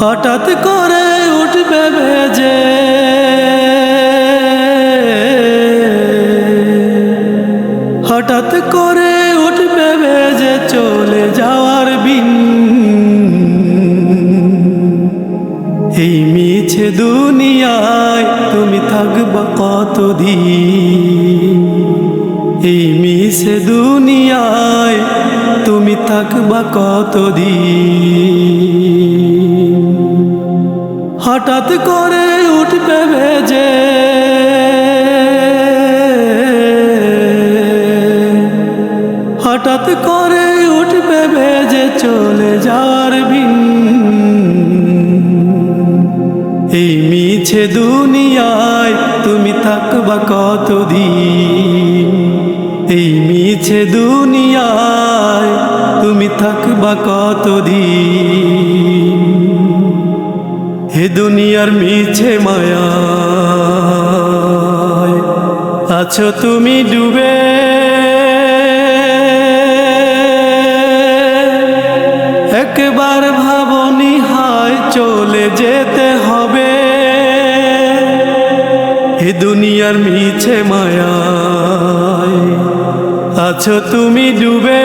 হঠাৎ করে উঠবে বেজে। হঠাৎ করে উঠবে বেজে চলে যাওয়ার বিন। এই মিছে দুনিয়ায় তুমি থাকবা কতদিন? এই মিছে দুনিয়ায় তুমি থাকবা কতদিন? হঠাৎ করে উঠবে ভেজে। হঠাৎ করে উঠবে ভেজে চলে যাওয়ার বিন এই মিছে দুনিয়ায় তুমি থাকবা কতদিন? এই মিছে দুনিয়ায় তুমি থাকবা কতদিন? হে দুনিয়ার মিছে মায়া। আছো তুমি ডুবে। একবার ভাবনি হায় চলে যেতে হবে। হে দুনিয়ার মিছে মায়া আছো তুমি ডুবে।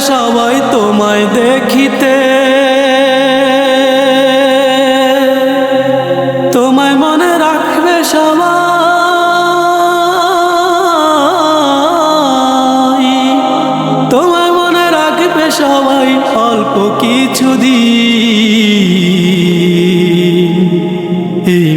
সবাই তোমায় দেখিতে। তোমায় মনে রাখবে সবাই। তোমায় মনে রাখবে সবাই অল্প কিছু দিন।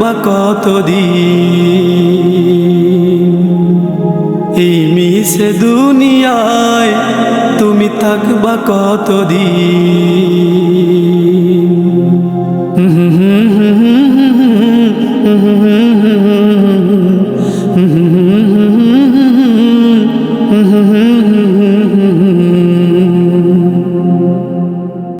বা কতদিন দি সে দুনিয়ায় তুমি থাকবা কতদিন হুম হুম হুম হুম হুম হুম হুম হুম হুম